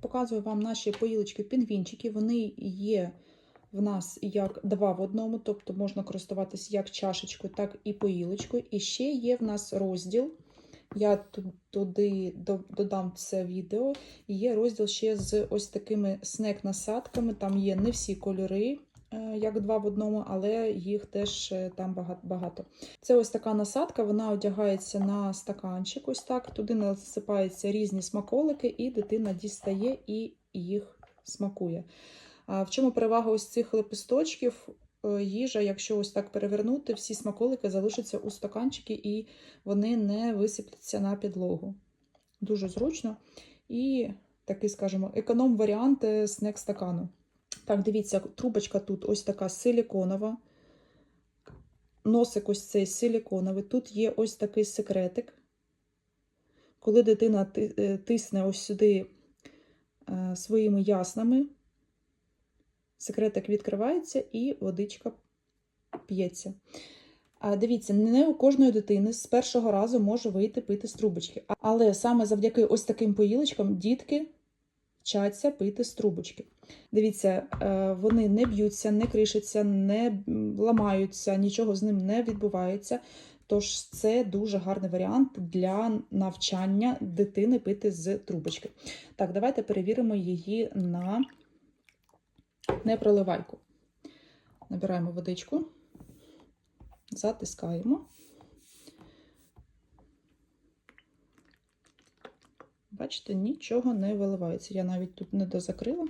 Показую вам наші поїлочки пінгвінчики. Вони є в нас як два в одному, тобто можна користуватися як чашечкою, так і поїлочкою. І ще є в нас розділ. Я ту- туди додам це відео. Є розділ ще з ось такими снек-насадками. Там є не всі кольори, як два в одному, але їх теж е, там багато. Це ось така насадка, вона одягається на стаканчик. Ось так. Туди насипаються різні смаколики, і дитина дістає і їх смакує. В чому перевага ось цих лепесточків? Е, Їжа, якщо ось так перевернути, всі смаколики залишаться у стаканчики і вони не висипляться на підлогу. Дуже зручно. І такий, скажімо, економ-варіант е, снек-стакану. Так, дивіться, трубочка тут ось така силіконова. Носик ось цей силіконовий. Тут є ось такий секретик. Коли дитина е, тисне ось сюди е, своїми яснами, секретик відкривається і водичка п'ється. А дивіться, не у кожної дитини з першого разу може вийти пити з трубочки. Але саме завдяки ось таким поїлочкам дітки вчаться пити з трубочки. Дивіться, е, вони не б'ються, не кришаться, не ламаються, нічого з ним не відбувається. Тож це дуже гарний варіант для навчання дитини пити з трубочки. Так, давайте перевіримо її на непроливайку. Набираємо водичку, затискаємо. Бачите, нічого не виливається. Я навіть тут не дозакрила.